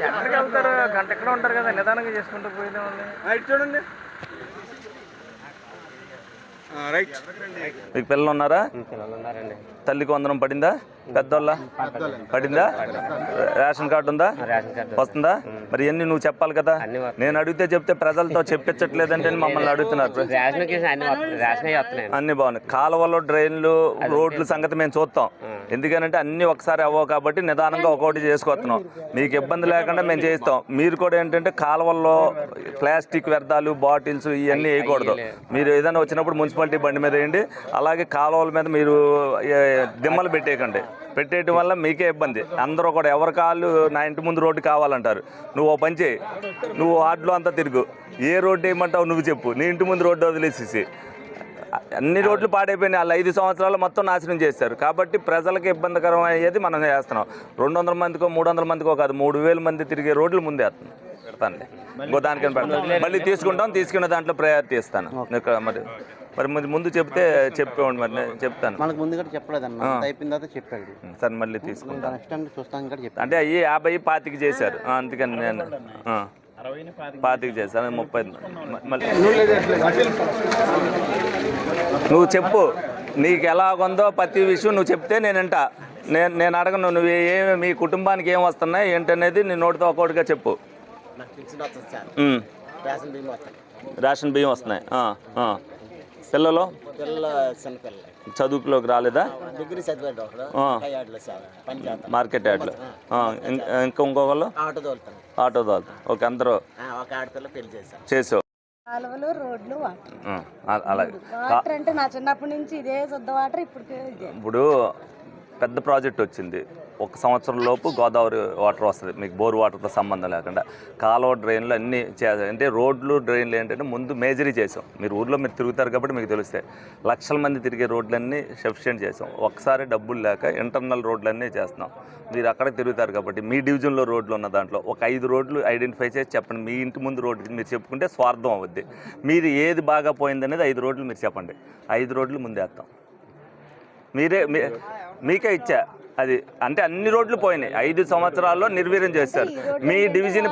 ఎక్కడికి వెళ్తారు? గంట ఎక్కడ ఉంటారు కదా? నిదానంగా చేసుకుంటూ పోయిన చూడండి. రైట్ మీకు పిల్లలు ఉన్నారా తల్లికి వందనం పడిందా? పెద్దోళ్ళ? పడిందా? రేషన్ కార్డు ఉందా? వస్తుందా? మరి ఎన్ని నువ్వు చెప్పాలి కదా. నేను అడిగితే చెప్తే ప్రజలతో చెప్పించట్లేదంటే మమ్మల్ని అడుగుతున్నారు. అన్ని బాగున్నాయి. కాలువలు డ్రైన్లు రోడ్ల సంగతి మేము చూస్తాం. ఎందుకనంటే అన్ని ఒకసారి అవ్వవు కాబట్టి నిదానంగా ఒక్కొక్కటి చేసుకొస్తున్నాం. మీకు ఇబ్బంది లేకుండా మేము చేయిస్తాం. మీరు కూడా ఏంటంటే కాలువల్లో ప్లాస్టిక్ వ్యర్థాలు బాటిల్స్ ఇవన్నీ వేయకూడదు. మీరు ఏదైనా వచ్చినప్పుడు మున్సిపాలిటీ బండి మీద వేయండి. అలాగే కాలువల మీద మీరు దిమ్మలు పెట్టేయకండి. పెట్టేయటం వల్ల మీకే ఇబ్బంది. అందరూ కూడా ఎవరి కాళ్ళు నా ఇంటి ముందు రోడ్డు కావాలంటారు. నువ్వు ఓ పని చేయి. నువ్వు వార్డులో అంతా తిరుగు. ఏ రోడ్డు వేయమంటావు నువ్వు చెప్పు. నీ ఇంటి ముందు రోడ్డు వదిలేసేసి. అన్ని రోడ్లు పాడైపోయినాయి. వాళ్ళు ఐదు సంవత్సరాలు మొత్తం నాశనం చేశారు. కాబట్టి ప్రజలకు ఇబ్బందికరం అయ్యేది మనం చేస్తున్నాం. రెండు వందల మందికో మూడు వందల మందికో కాదు మూడు వేల మంది తిరిగే రోడ్లు ముందే వేస్తున్నాం. పెడతానులే. ఇంకో దానికని పెడతాను మళ్ళీ తీసుకుంటాం. తీసుకున్న దాంట్లో ప్రయారిటీ ఇస్తాను ఇక్కడ మరి మరి ముందు ముందు చెప్తే చెప్పేవాడి మరి నేను చెప్తాను. మనకు ముందు కూడా చెప్పలేదన్న. అంత అయిపోయిన తర్వాత చెప్పాడు. సరే మళ్ళీ తీసుకుంటాను నెక్స్ట్ టైం చూస్తాం కూడా చెప్పాడు. అంటే అయ్యి యాభై పాతికి చేశారు. అందుకని నేను. పాతికి చేశాను. ముప్పై మళ్ళీ నువ్వు చెప్పు. నీకు ఎలాగుందో ప్రతి విషయం నువ్వు చెప్తే నేను వింటా. నేను నేను అడగను నువ్వు ఏమి మీ కుటుంబానికి ఏం వస్తున్నాయి ఏంటనేది నీ నోటితో ఒక్కొక్కటిగా చెప్పు. రేషన్ బియ్యం వస్తాయి. రేషన్ బియ్యం వస్తున్నాయి. ఆ, ఆ. పిల్లలు? పిల్లలు చదువుకులోకి రాలేదా? డిగ్రీ చదివాడు ఒకడు. యాడ్లో మార్కెట్ యార్డ్లో. ఆ, ఇం- ఇంకా ఇంకొకళ్ళు? ఆటో తోలుతాను ఆటో ఓకే అందరూ ఆ, ఒక ఆడపిల్ల పెళ్ళి చేశాను చేసావు. కాలువలు రోడ్లు వాటర్. అలాగే. అంటే నా చిన్నప్పటి నుంచి ఇదే శుద్ధ వాటర్ ఇప్పుడు ఇప్పుడు పెద్ద ప్రాజెక్ట్ వచ్చింది. ఒక సంవత్సరం లోపు గోదావరి వాటర్ వస్తుంది. మీకు బోర్ వాటర్తో సంబంధం లేకుండా. కాలువ డ్రైన్లు అన్నీ చే అంటే రోడ్లు డ్రైన్లు ఏంటంటే ముందు మేజరీ చేసాం. మీరు ఊర్లో మీరు తిరుగుతారు కాబట్టి మీకు తెలుస్తాయి. లక్షల మంది తిరిగే రోడ్లన్నీ సఫిషియెంట్ చేసాం. ఒకసారి డబ్బులు లేక ఇంటర్నల్ రోడ్లన్నీ చేస్తున్నాం. మీరు అక్కడ తిరుగుతారు కాబట్టి మీ డివిజన్లో రోడ్లు ఉన్న దాంట్లో ఒక ఐదు రోడ్లు ఐడెంటిఫై చేసి చెప్పండి. మీ ఇంటి ముందు రోడ్డు మీరు చెప్పుకుంటే స్వార్థం అవుద్ది. మీరు ఏది బాగా పోయిందనేది ఐదు రోడ్లు మీరు చెప్పండి. ఐదు రోడ్లు ముందేస్తాం మీరే మీ మీకే ఇచ్చా? అది అంటే అన్ని రోడ్లు పోయినాయి. ఐదు సంవత్సరాల్లో నిర్వీర్యం చేస్తారు. మీ డివిజన్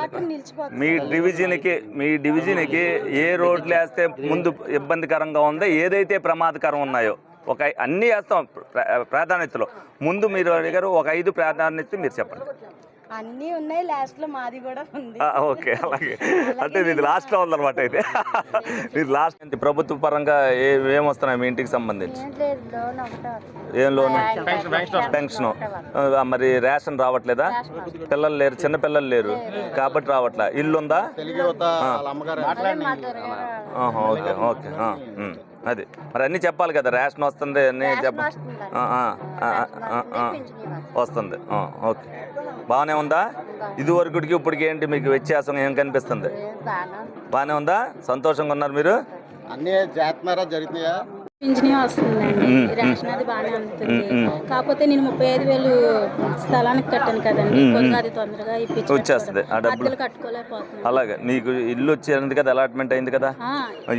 మీ డివిజన్కి మీ డివిజన్కి ఏ రోడ్లు వేస్తే ముందు ఇబ్బందికరంగా ఉందో ఏదైతే ప్రమాదకరం ఉన్నాయో ఒక అన్నీ వేస్తాం ప్ర- ప్రాధాన్యతలో. ముందు మీరు అడిగారు ఒక ఐదు ప్రాధాన్యత మీరు చెప్పండి. అన్నీ ఉన్నాయి లాస్ట్లో మాది కూడా ఉంది. ఓకే అలాగే. అంటే ఇది లాస్ట్లో ఉందన్నమాట అయితే. ఇది లాస్ట్ ప్రభుత్వ పరంగా ఏ ఏమొస్తున్నాయి మీ ఇంటికి సంబంధించి? ఏం లోన్ పెన్షన్ మరి రేషన్ రావట్లేదా? పిల్లలు లేరు చిన్న పిల్లలు లేరు. కాబట్టి రావట్లే. ఇల్లు ఉందా ఓకే ఓకే అది. మరి అన్నీ చెప్పాలి కదా రేషన్ వస్తుంది అన్నీ చెప్ప వస్తుంది. ఆ, ఓకే. బాగానే ఉందా? ఇది వరకుడికి ఇప్పటికి ఏంటి మీకు వ్యత్యాసం ఏం కనిపిస్తుంది? బాగా బాగానే ఉందా? సంతోషంగా ఉన్నారు మీరు? అన్నీ చేస్తున్నారా జరుగుతున్నాయా? పింఛనీ వస్తుందండి. రేషన్ అది బాగానే అందుతుంది. కాకపోతే నేను ముప్పై ఐదు వేలు స్థలానికి కట్టాను కదండి. కొద్దిగా అది తొందరగా ఇప్పించి వచ్చేస్తుంది ఆ డబ్బులు. అద్దెలు కట్టుకోలేకపోతున్నాను. అలాగే నీకు ఇల్లు వచ్చేది కదా అలాట్మెంట్ అయింది కదా?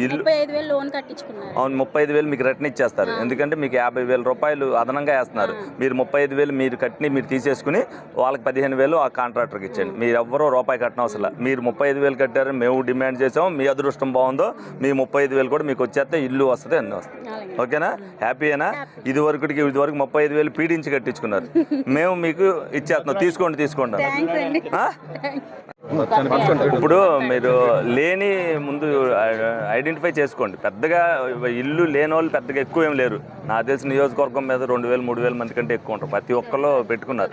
ఇల్లు ముప్పై ఐదు వేలు లోన్ కట్టించుకున్నారు. అవును ముప్పై ఐదు వేలు మీకు రిటర్న్ ఇచ్చేస్తారు. ఎందుకంటే మీకు యాభై వేల రూపాయలు అదనంగా వేస్తున్నారు. మీరు ముప్పై ఐదు వేలు మీరు కట్టిని మీరు తీసేసుకుని వాళ్ళకి పదిహేను వేలు ఆ కాంట్రాక్టర్కి ఇచ్చేయండి. మీరు ఎవ్వరూ రూపాయి కట్టడం అవసరం. మీరు ముప్పై ఐదు వేలు కట్టారని మేము డిమాండ్ చేసాం మీ అదృష్టం బాగుందో మీ ముప్పై ఐదు వేలు కూడా మీకు వచ్చేస్తే ఇల్లు వస్తుంది అన్నీ అలాగే ఓకేనా? హ్యాపీయేనా? ఇది వరకుడికి ఇది వరకు ముప్పై ఐదు వేలు పీడించి కట్టించుకున్నారు. మేము మీకు ఇచ్చేస్తున్నాం. తీసుకోండి తీసుకోండి? ఇప్పుడు మీరు లేని ముందు ఐడెంటిఫై చేసుకోండి. పెద్దగా ఇల్లు లేని వాళ్ళు పెద్దగా ఎక్కువ ఏం లేరు. నా తెలిసిన నియోజకవర్గం మీద రెండు వేలు మూడు వేల మంది కంటే ఎక్కువ ఉంటారు. ప్రతి ఒక్కళ్ళు పెట్టుకున్నారు.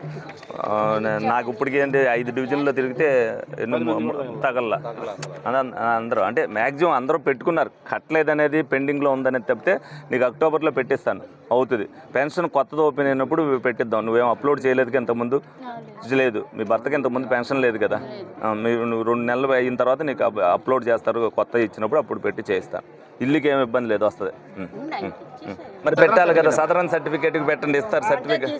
నాకు ఇప్పటికి ఏంటి ఐదు డివిజన్లో తిరిగితే ఎన్నో తగల్లా అందరూ అంటే మ్యాక్సిమం అందరూ పెట్టుకున్నారు. కట్టలేదు అనేది పెండింగ్లో ఉందనేది తప్పితే నీకు అక్టోబర్లో పెట్టిస్తాను. అవుతుంది. పెన్షన్ కొత్తది ఓపెన్ అయినప్పుడు పెట్టిద్దాం. నువ్వేం అప్లోడ్ చేయలేదు ఇంతకుముందు? లేదు. మీ భర్తకి ఇంతకుముందు పెన్షన్ లేదు కదా? మీరు నువ్వు రెండు నెలలు అయిన తర్వాత నీకు అప్- అప్లోడ్ చేస్తారు. కొత్త ఇచ్చినప్పుడు అప్పుడు పెట్టి చేయిస్తాను ఇల్లుకి ఏమి ఇబ్బంది లేదు వస్తుంది. మరి పెట్టాలి కదా సదరన్ సర్టిఫికేట్కి పెట్టండి ఇస్తారు సర్టిఫికేట్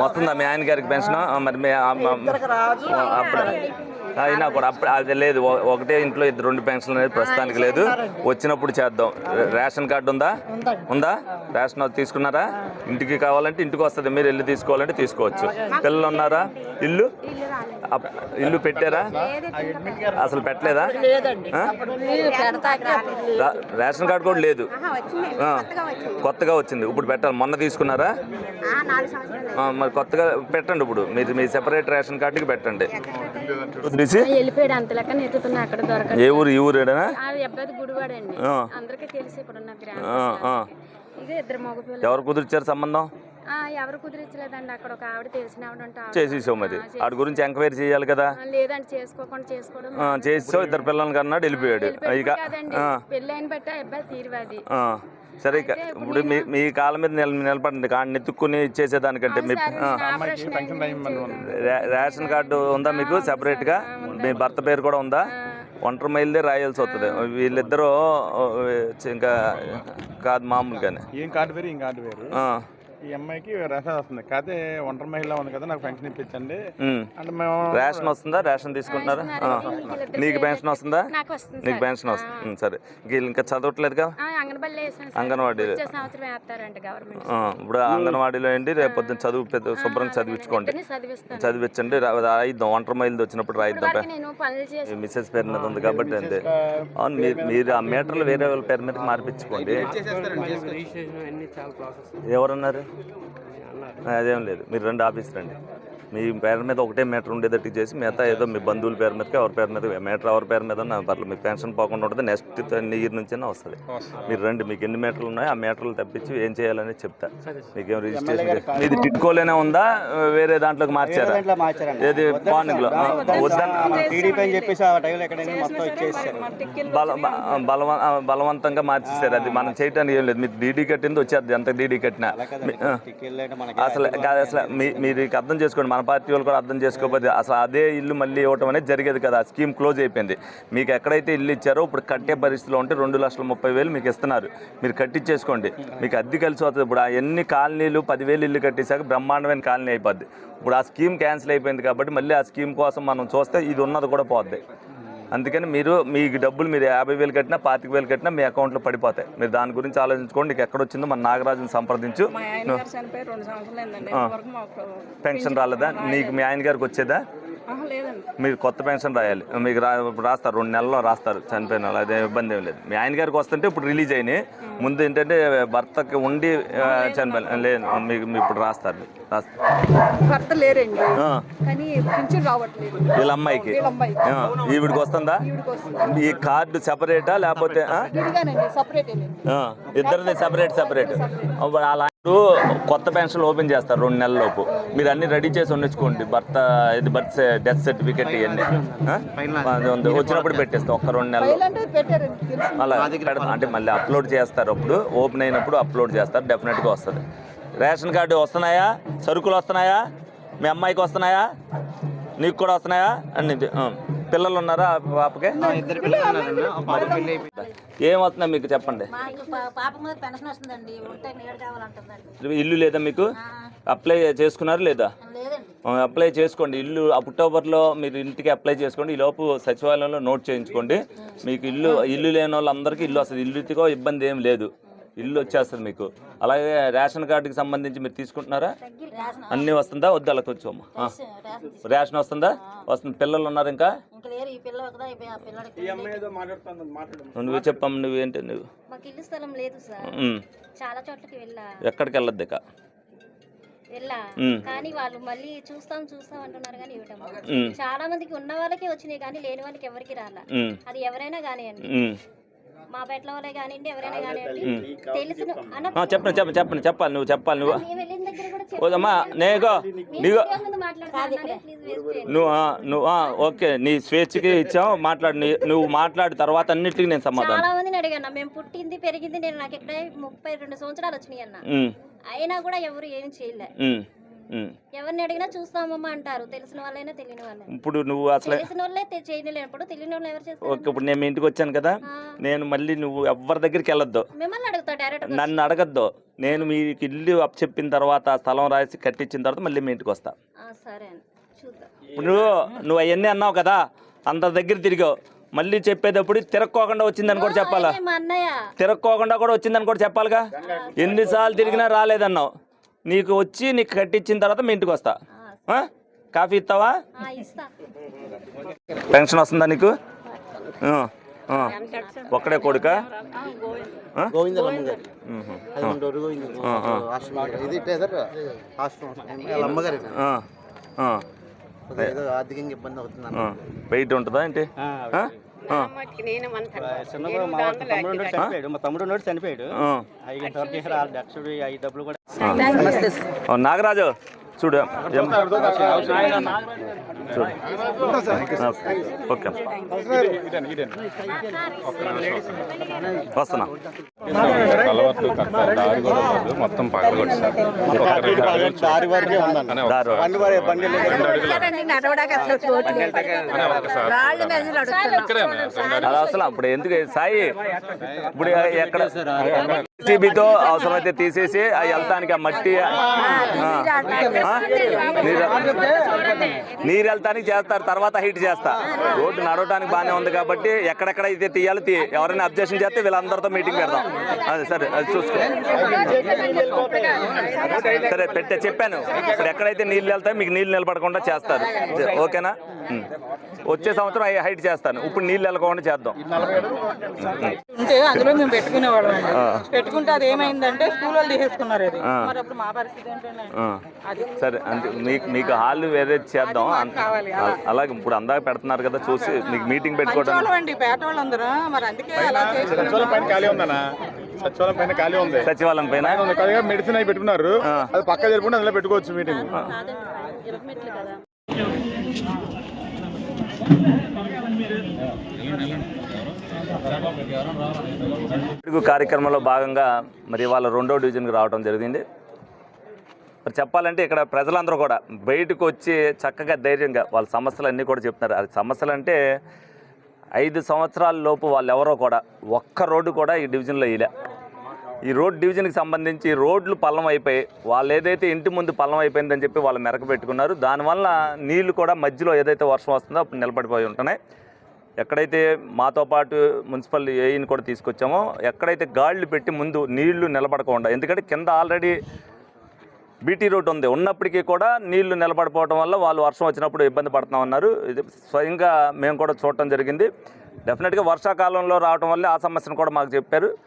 వస్తుందా మీ ఆయన గారికి పెన్షన్ మరి అప్పుడు. అయినా కూడా అప్పుడు అది లేదు. ఒకటే ఇంట్లో ఇద్దరు రెండు పెన్షన్లు అనేది ప్రస్తుతానికి లేదు. వచ్చినప్పుడు చేద్దాం. రేషన్ కార్డు ఉందా? ఉందా? రేషన్ అది తీసుకున్నారా? ఇంటికి కావాలంటే ఇంటికి వస్తుంది. మీరు ఇల్లు తీసుకోవాలంటే తీసుకోవచ్చు. పిల్లలు ఉన్నారా? ఇల్లు ఇల్లు పెట్టారా? అసలు పెట్టలేదా? రేషన్ కార్డు కూడా లేదు. కొత్తగా వచ్చింది. ఇప్పుడు పెట్టాలి. మొన్న తీసుకున్నారా? మరి కొత్తగా పెట్టండి ఇప్పుడు. మీరు మీ సెపరేట్ రేషన్ కార్డుకి పెట్టండి. ఏ ఊరు ఈ ఊరేడనా మగపిల్లలు. ఎవరు కుదిరిచ్చారు సంబంధం? ఎవరు కుదిరించలేదండి. అక్కడ ఒక ఆవిడ తెలిసిన ఆవిడ ఉంటే చేసేసావు మరి. ఆ, వాడి గురించి ఎంక్వైరీ చేయాలి కదా. లేదండి చేసుకోకుండా చేసుకోవడం ఆ, చేసావు ఇద్దరు పిల్లలకి అన్నాడు వెళ్ళిపోయాడు. ఇక పెళ్ళి అయిన బట్టి అబ్బాయి తీరువాది ఆ. సరే ఇక ఇప్పుడు మీ మీ కాళ్ళ మీద నిల నిలబడండి కాడిని ఎత్తుక్కుని ఇచ్చేసేదానికంటే మీ రేషన్ కార్డు ఉందా మీకు సెపరేట్గా? మీ భర్త పేరు కూడా ఉందా? ఒంటరి మైల్దే రాయాల్సి వస్తుంది. వీళ్ళిద్దరూ ఇంకా కాదు మామూలుగానే. ఏం కార్డు వేరు ఏం కార్డు వేరు ఆ, ఈ అమ్మాయికి రేషన్ వస్తుంది. కాకపోతే ఒంటరి మహిళ ఉంది కదా నాకు పెన్షన్ ఇప్పించండి. అంటే మేము రేషన్ వస్తుందా? రేషన్ తీసుకుంటున్నారా. నీకు పెన్షన్ వస్తుందా? నాకు వస్తుంది నీకు సార్. పెన్షన్ వస్తుంది. సరే. వీళ్ళు ఇంకా చదవట్లేదుగా? వేసాను సార్. అంగన్వాడీ వచ్చే సంవత్సరం వేస్తారంట గవర్నమెంట్ ఆ, ఇప్పుడు అంగన్వాడీలో ఏంటి? రేపు పొద్దున్న చదువు పెద్ద శుభ్రంగా చదివించుకోండి. చదివించండి. రాయిద్దాం. ఒంటరి మైలు వచ్చినప్పుడు రాయిద్దాం. మిస్సెస్ పేరు మీద ఉంది కాబట్టి అంతే. అవును మీరు మీరు ఆ మీటర్లు వేరే వాళ్ళ పేరు మీద మార్పించుకోండి. ఎవరన్నారు? అదేం లేదు. మీరు రెండు ఆఫీస్ రండి. మీ పేరు మీద ఒకటే మీటర్ ఉండేటట్టు చేసి మిగతా ఏదో మీ బంధువుల పేరు మీదకి ఎవరి పేరు మీద మీటర్ ఎవరి పేరు మీద ఉన్నా పర్లేదు మీ పెన్షన్ పోకుండా ఉంటుంది. నెక్స్ట్ ఇయర్ నుంచి వస్తుంది. మీరు రండి మీకు ఎన్ని మీటర్లు ఉన్నాయో ఆ మీటర్లు తప్పించి ఏం చేయాలని చెప్తా. మీకేం రిజిస్ట్రేషన్ మీది టిట్కోలేనే ఉందా? వేరే దాంట్లోకి మార్చారా? ఏది బలవ- ఆ, బలవంతంగా మార్చేశారు అది మనం చేయటానికి ఏం లేదు. మీరు డీడీ కట్టింది వచ్చేది ఎంత డీడీ కట్టినా. అసలు అసలు మీ మీరు అర్థం చేసుకోండి. మన పార్టీ వాళ్ళు కూడా అర్థం చేసుకోకపోతే అసలు అదే ఇల్లు మళ్ళీ ఇవ్వటం అనేది జరిగేది కదా. ఆ స్కీమ్ క్లోజ్ అయిపోయింది. మీకు ఎక్కడైతే ఇల్లు ఇచ్చారో ఇప్పుడు కట్టే పరిస్థితిలో ఉంటే రెండు లక్షల ముప్పై వేలు మీకు ఇస్తున్నారు. మీరు కట్టించేసుకోండి మీకు అద్దె కలిసి వస్తుంది. ఇప్పుడు ఆ ఎన్ని కాలనీలు పదివేలు ఇల్లు కట్టేశాక బ్రహ్మాండమైన కాలనీ అయిపోద్ది. ఇప్పుడు ఆ స్కీమ్ క్యాన్సిల్ అయిపోయింది కాబట్టి మళ్ళీ ఆ స్కీమ్ కోసం మనం చూస్తే ఇది ఉన్నది కూడా పోద్ది. అందుకని మీరు మీకు డబ్బులు మీరు యాభై వేలు కట్టినా పాతిక వేలు కట్టినా మీ అకౌంట్లో పడిపోతాయి. మీరు దాని గురించి ఆలోచించుకోండి. నీకు ఎక్కడ వచ్చిందో మన నాగరాజుని సంప్రదించు. మా పెన్షన్ రాలేదా. నీకు మీ ఆయన గారికి వచ్చేదా? మీరు కొత్త పెన్షన్ రాయాలి. మీకు రా ఇప్పుడు రాస్తారు రెండు నెలల్లో రాస్తారు చనిపోయిన వాళ్ళు అదే ఇబ్బంది ఏం లేదు. మీ ఆయన గారికి వస్తుంటే ఇప్పుడు రిలీజ్ అయినాయి. ముందు ఏంటంటే భర్తకి ఉండి ఆ, చనిపోయి లేదు మీకు ఇప్పుడు రాస్తారు. రాస్తారు. భర్త లేరండి. ఆ, కానీ పింఛన్ రావట్లేదు. వీళ్ళ అమ్మాయికి? వీళ్ళ ఈవిడికి వస్తుందా? ఈ కార్డు సెపరేటా లేకపోతే ఇద్దరిది సెపరేట్ సెపరేట్ అలా కొత్త పెన్షన్ ఓపెన్ చేస్తారు రెండు నెలల లోపు మీరు అన్ని రెడీ చేసి ఉండించుకోండి. భర్త ఇది బర్త్ డెత్ సర్టిఫికేట్ ఇవన్నీ. ఉంది. వచ్చినప్పుడు పెట్టేస్తాం. ఒక్క రెండు నెలలు. అలా పెడతాం అంటే మళ్ళీ అప్లోడ్ చేస్తారు అప్పుడు. ఓపెన్ అయినప్పుడు అప్లోడ్ చేస్తారు. డెఫినెట్గా వస్తుంది. రేషన్ కార్డు వస్తున్నాయా? సరుకులు వస్తున్నాయా? మీ అమ్మాయికి వస్తున్నాయా? నీకు కూడా వస్తున్నాయా? అన్ని ఆ. పిల్లలు ఉన్నారా ఆ పాపకి ఏం వస్తున్నాయి మీకు చెప్పండి. మాకు పా- పాప మీద పెన్షన్ వస్తుందండి. ఉంటే నీడ కావాలంటుందండి ఇల్లు లేదా మీకు? అప్లై చేసుకున్నారు లేదా? లేదండి. ఆ, అప్లై చేసుకోండి. ఇల్లు అక్టోబర్లో మీరు ఇంటికి అప్లై చేసుకోండి. ఈ లోపు సచివాలయంలో నోట్ చేయించుకోండి. మీకు ఇల్లు ఇల్లు లేని వాళ్ళందరికీ ఇల్లు వస్తుంది. ఇల్లుతో ఇబ్బంది ఏం లేదు. ఇల్లు వచ్చేస్తుంది మీకు. అలాగే రేషన్ కార్డుకి సంబంధించి మీరు తీసుకుంటున్నారా? రేషన్ అన్నీ వస్తుందా? వద్దు? అలా వచ్చాము రేషన్ వస్తుందా? వస్తుంది. పిల్లలు ఉన్నారు ఇంకా? ఇంకా లేరు. ఈ పిల్ల ఒకదా? ఈ పి- ఆ పిల్లడికి నువ్వు చెప్పమ్మ నువ్వు ఏంటి నువ్వు? మాకు ఇల్లు స్థలం లేదు సార్. ఉమ్. చాలా చోట్లకి వెళ్ళా. ఎక్కడికి వెళ్ళొద్దు ఇక. కానీ వాళ్ళు మళ్ళీ చూస్తాం చూస్తాం అంటున్నారు కానీ ఇవ్వటం. చాలా మందికి ఉన్న వాళ్ళకి వచ్చినాయి కానీ లేని వాళ్ళకి ఎవరికి రాలా. అది ఎవరైనా ఉమ్. మా పెట్ల వాళ్ళే కానివ్వండి ఎవరైనా కానివ్వండి. తెలిసిన. అన్న ఆ, చెప్పండి చెప్పండి చెప్పండి చెప్పాలి నువ్వు చెప్పాలి నువ్వు. మేము వెళ్ళిన దగ్గర కూడా చెప్పాను. ఓదమ్మా నేగో నీగో. ముందు చేయండి. నువ్వు ఆ, నువ్వు ఆ, ఓకే నీ స్వేచ్ఛకి ఇచ్చావు మాట్లాడు నీ- నువ్వు మాట్లాడిన తర్వాత అన్నిటికీ నేను సమాధానం. చాలా మందిని అడిగాను మేము పుట్టింది పెరిగింది నేను నాకు ఇక్కడ ముప్పై రెండు సంవత్సరాలు వచ్చినాయి అన్న. ఉమ్, అయినా కూడా ఎవరు ఏం చేయలే. ఉమ్. ఎవరిని అడిగినా చూస్తామమ్మా అంటారు. తెలిసిన వాళ్ళైనా తెలియని వాళ్ళే ఇప్పుడు నువ్వు అసలే తెలిసిన వాళ్ళే తె- చేయలేనప్పుడు తెలియని వాళ్ళు ఎవరు చేస్తారు? ఓకే ఇప్పుడు నేను మీ ఇంటికి వచ్చాను కదా. నేను మళ్ళీ నువ్వు ఎవరి దగ్గరికి వెళ్ళొద్దు. మిమ్మల్ని అడుగుతా డైరెక్ట్ నన్ను అడగద్దు. నేను మీకు ఇల్లు అప్ చెప్పిన తర్వాత స్థలం రాసి కట్టించిన తర్వాత మళ్ళీ మీ ఇంటికి వస్తా. సరే చూద్దాం. ఇప్పుడు నువ్వు నువ్వు అవన్నీ అన్నావు కదా అందరి దగ్గర తిరిగావు. మళ్ళీ చెప్పేటప్పుడు తిరక్కోకుండా వచ్చిందని కూడా చెప్పాలా? ఏ మా అన్నయ్య. తిరక్కోకుండా కూడా వచ్చిందని కూడా చెప్పాలిగా? ఎన్నిసార్లు తిరిగినా రాలేదన్నావు. నీకు వచ్చి నీకు కట్టించిన తర్వాత మీ ఇంటికి వస్తా. ఆ? కాఫీ ఇస్తావా? ఆ, ఇస్తా. పెన్షన్ వస్తుందా నీకు? ఆ, ఆ. ఒక్కడే కొడుక. వెయిట్ ఉంటుందా ఏంటి? మా తమ్ముడు చనిపోయాడు. మా తమ్ముడు డబ్బులు కూడా నాగరాజు చూడు ఓకే వస్తున్నా దారి కూడా మొత్తం దారి వరకే. బండి వారి బండి అసలు అది అప్పుడు ఎందుకు సాయి ఇప్పుడు ఎక్కడ సిబితో అవసరమైతే తీసేసి ఆ వెళ్తానికి ఆ మట్టి? నీరు వెళ్తానికి చేస్తారు తర్వాత హీట్ చేస్తా. రోడ్డు నడవడానికి బాగానే ఉంది కాబట్టి ఎక్కడెక్కడ అయితే తీయాలి తీ ఎవరైనా అబ్జెక్షన్ చేస్తే వీళ్ళందరితో మీటింగ్ పెడదాం. అది సరే అది చూసుకో. సరే పెట్టే చెప్పాను. ఇప్పుడు ఎక్కడైతే నీళ్ళు వెళ్తాయో మీకు నీళ్ళు నిలబడకుండా చేస్తారు. ఓకేనా. వచ్చే సంవత్సరం హైట్ చేస్తాను. ఇప్పుడు నీళ్ళు వెళ్ళకుండా చేద్దాం. ఉంటే అందులో మేము పెట్టుకునేవాళ్ళం పెట్టుకుంటే అది ఏమైందంటే స్కూల్ వాళ్ళు తీసేసుకున్నారు అది. సరే అంటే మీకు మీకు హాల్ వేరే చేద్దాం. అన్- అలాగే ఇప్పుడు అందాక పెడుతున్నారు కదా చూసి మీకు మీటింగ్ పెట్టుకోవడం వాళ్ళం అండి పేట వాళ్ళందరూ మరి అందుకే అలా చేసుకున్నాం పైన ఖాళీ ఉందన్నా? సచివాలయం పైన ఖాళీ ఉంది. సచివాలయం పైన? ఉంది. కదా మెడిసిన్ అయి పెట్టుకున్నారు. అది పక్క జరుపుకుంటే అందులో పెట్టుకోవచ్చు మీటింగ్. కార్యక్రమంలో భాగంగా మరి వాళ్ళ రెండో డివిజన్కి రావడం జరిగింది. మరి చెప్పాలంటే ఇక్కడ ప్రజలందరూ కూడా బయటకు వచ్చి చక్కగా ధైర్యంగా వాళ్ళ సమస్యలు అన్నీ కూడా చెప్తున్నారు. అది సమస్యలు అంటే ఐదు సంవత్సరాల లోపు వాళ్ళు ఎవరో కూడా ఒక్క రోడ్డు కూడా ఈ డివిజన్లో వేయలే. ఈ రోడ్ డివిజన్కి సంబంధించి రోడ్లు పల్లం అయిపోయి వాళ్ళు ఏదైతే ఇంటి ముందు పల్లం అయిపోయిందని చెప్పి వాళ్ళు మెరక పెట్టుకున్నారు. దానివల్ల నీళ్ళు కూడా మధ్యలో ఏదైతే వర్షం వస్తుందో అప్పుడు నిలబడిపోయి ఉంటున్నాయి. ఎక్కడైతే మాతో పాటు మున్సిపల్ ఏఈని కూడా తీసుకొచ్చామో ఎక్కడైతే గాళ్ళు పెట్టి ముందు నీళ్ళు నిలబడకుండా ఎందుకంటే కింద ఆల్రెడీ బీటీ రోడ్ ఉంది. ఉన్నప్పటికీ కూడా నీళ్ళు నిలబడిపోవడం వల్ల వాళ్ళు వర్షం వచ్చినప్పుడు ఇబ్బంది పడుతున్నామన్నారు. ఇది స్వయంగా మేము కూడా చూడటం జరిగింది. డెఫినెట్గా వర్షాకాలంలో రావడం వల్ల ఆ సమస్యను కూడా మాకు చెప్పారు.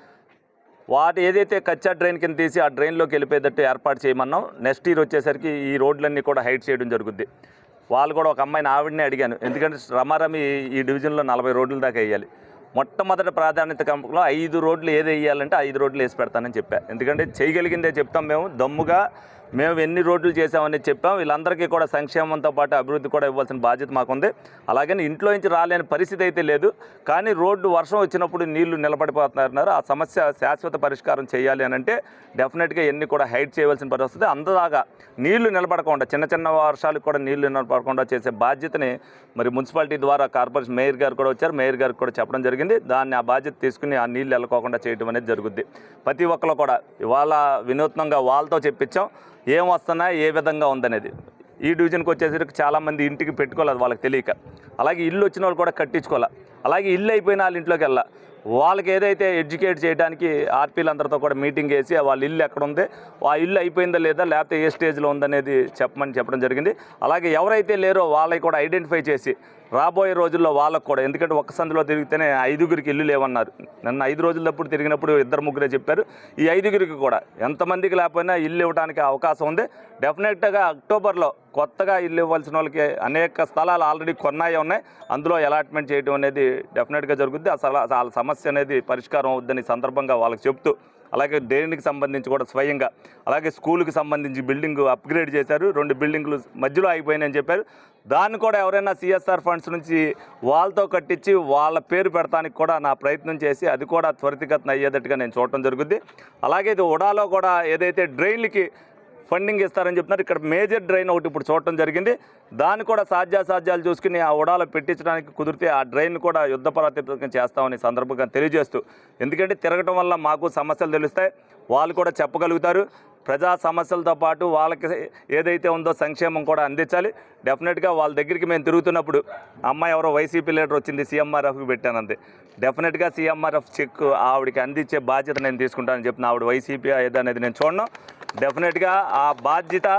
వాటి ఏదైతే కచ్చా డ్రైన్ కింద తీసి ఆ డ్రైన్లోకి వెళ్ళిపోయేటట్టు ఏర్పాటు చేయమన్నాం. నెక్స్ట్ ఇయర్ వచ్చేసరికి ఈ రోడ్లన్నీ కూడా హైట్ చేయడం జరుగుద్ది. వాళ్ళు కూడా ఒక అమ్మాయిని ఆవిడనే అడిగాను. ఎందుకంటే రమారమి ఈ డివిజన్లో నలభై రోడ్ల దాకా వేయాలి. మొట్టమొదటి ప్రాధాన్యత క్రమంలో ఐదు రోడ్లు ఏది వేయాలంటే ఐదు రోడ్లు వేసి పెడతానని చెప్పా. ఎందుకంటే చేయగలిగిందే చెప్తాం మేము. దమ్ముగా మేము ఎన్ని రోడ్లు చేసామని చెప్పాం. వీళ్ళందరికీ కూడా సంక్షేమంతో పాటు అభివృద్ధి కూడా ఇవ్వాల్సిన బాధ్యత మాకుంది. అలాగని ఇంట్లో నుంచి రాలేని పరిస్థితి అయితే లేదు. కానీ రోడ్డు వర్షం వచ్చినప్పుడు నీళ్ళు నిలబడిపోతున్నారు ఆ సమస్య శాశ్వత పరిష్కారం చేయాలి అని అంటే డెఫినెట్గా ఎన్ని కూడా హైట్ చేయవలసిన పరిస్థితి అందదాగా నీళ్ళు నిలబడకుండా చిన్న చిన్న వర్షాలకు కూడా నీళ్ళు నిలబడకుండా చేసే బాధ్యతని మరి మున్సిపాలిటీ ద్వారా కార్పొరేషన్ మేయర్ గారు కూడా వచ్చారు. మేయర్ గారికి కూడా చెప్పడం జరిగింది. దాన్ని ఆ బాధ్యత తీసుకుని ఆ నీళ్ళు వెళ్ళకోకుండా చేయడం అనేది జరుగుద్ది. ప్రతి ఒక్కరు కూడా ఇవాళ వినూత్నంగా వాళ్ళతో చెప్పించాం. ఏం వస్తున్నాయి ఏ విధంగా ఉందనేది. ఈ డివిజన్కి వచ్చేసరికి చాలామంది ఇంటికి పెట్టుకోలేదు వాళ్ళకి తెలియక. అలాగే ఇల్లు వచ్చిన వాళ్ళు కూడా కట్టించుకోవాలి. అలాగే ఇల్లు అయిపోయిన వాళ్ళ ఇంట్లోకి వెళ్ళా వాళ్ళకి ఏదైతే ఎడ్యుకేట్ చేయడానికి ఆర్పీలందరితో కూడా మీటింగ్ వేసి వాళ్ళ ఇల్లు ఎక్కడ ఉంది ఆ ఇల్లు అయిపోయిందా లేదా లేకపోతే ఏ స్టేజ్లో ఉందనేది చెప్పమని చెప్పడం జరిగింది. అలాగే ఎవరైతే లేరో వాళ్ళకి కూడా ఐడెంటిఫై చేసి రాబోయే రోజుల్లో వాళ్ళకు కూడా ఎందుకంటే ఒక్క సందులో తిరిగితేనే ఐదుగురికి ఇల్లు లేవన్నారు. నన్ను ఐదు రోజులప్పుడు తిరిగినప్పుడు ఇద్దరు ముగ్గురే చెప్పారు. ఈ ఐదుగురికి కూడా ఎంతమందికి లేకపోయినా ఇల్లు ఇవ్వడానికి అవకాశం ఉంది. డెఫినెట్గా అక్టోబర్లో కొత్తగా ఇల్లు ఇవ్వాల్సిన వాళ్ళకి అనేక స్థలాలు ఆల్రెడీ కొన్నాయి ఉన్నాయి. అందులో అలాట్మెంట్ చేయడం అనేది డెఫినెట్గా జరుగుద్ది. అసలు వాళ్ళ సమస్య అనేది పరిష్కారం అవుద్దని సందర్భంగా వాళ్ళకి చెప్తూ అలాగే దేనికి సంబంధించి కూడా స్వయంగా అలాగే స్కూల్కి సంబంధించి బిల్డింగ్ అప్గ్రేడ్ చేశారు. రెండు బిల్డింగ్లు మధ్యలో ఆగిపోయినాయని చెప్పారు. దాన్ని కూడా ఎవరైనా సిఎస్ఆర్ ఫండ్స్ నుంచి వాళ్ళతో కట్టించి వాళ్ళ పేరు పెడతానికి కూడా నా ప్రయత్నం చేసి అది కూడా త్వరితగతిన అయ్యేటట్టుగా నేను చూడటం జరుగుద్ది. అలాగే ఇది ఉడాలో కూడా ఏదైతే డ్రైన్లకి ఫండింగ్ ఇస్తారని చెప్తున్నారు ఇక్కడ మేజర్ డ్రైన్ ఒకటి ఇప్పుడు చూడటం జరిగింది. దాన్ని కూడా సాధ్యాసాధ్యాలు చూసుకుని ఆ ఉడాలో పెట్టించడానికి కుదిరితే ఆ డ్రైన్ కూడా యుద్ధ ప్రాతిపదికన చేస్తామని సందర్భంగా తెలియజేస్తూ ఎందుకంటే తిరగటం వల్ల మాకు సమస్యలు తెలుస్తాయి. వాళ్ళు కూడా చెప్పగలుగుతారు. ప్రజా సమస్యలతో పాటు వాళ్ళకి ఏదైతే ఉందో సంక్షేమం కూడా అందించాలి. డెఫినెట్గా వాళ్ళ దగ్గరికి మేము తిరుగుతున్నప్పుడు అమ్మాయి ఎవరో వైసీపీ లీడర్ వచ్చింది సీఎంఆర్ఎఫ్కి పెట్టానంది. డెఫినెట్గా సీఎంఆర్ఎఫ్ చెక్ ఆవిడకి అందించే బాధ్యత నేను తీసుకుంటానని చెప్పిన ఆవిడ వైసీపీ ఏదనేది నేను చూడను. డెఫినెట్గా ఆ బాధ్యత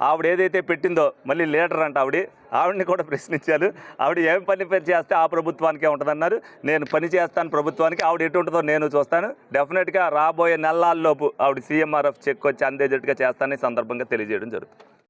ఆవిడ ఏదైతే పెట్టిందో మళ్ళీ లీడర్ అంట ఆవిడ ఆవిడని కూడా ప్రశ్నించారు. ఆవిడ ఏం పని పని చేస్తే ఆ ప్రభుత్వానికే ఉంటుందన్నారు. నేను పని చేస్తాను ప్రభుత్వానికి ఆవిడ ఎటుంటుందో నేను చూస్తాను. డెఫినెట్గా రాబోయే నెలల్లోపు ఆవిడ సీఎంఆర్ఎఫ్ చెక్ వచ్చి అందేటట్టుగా చేస్తానని సందర్భంగా తెలియజేయడం జరుగుతుంది.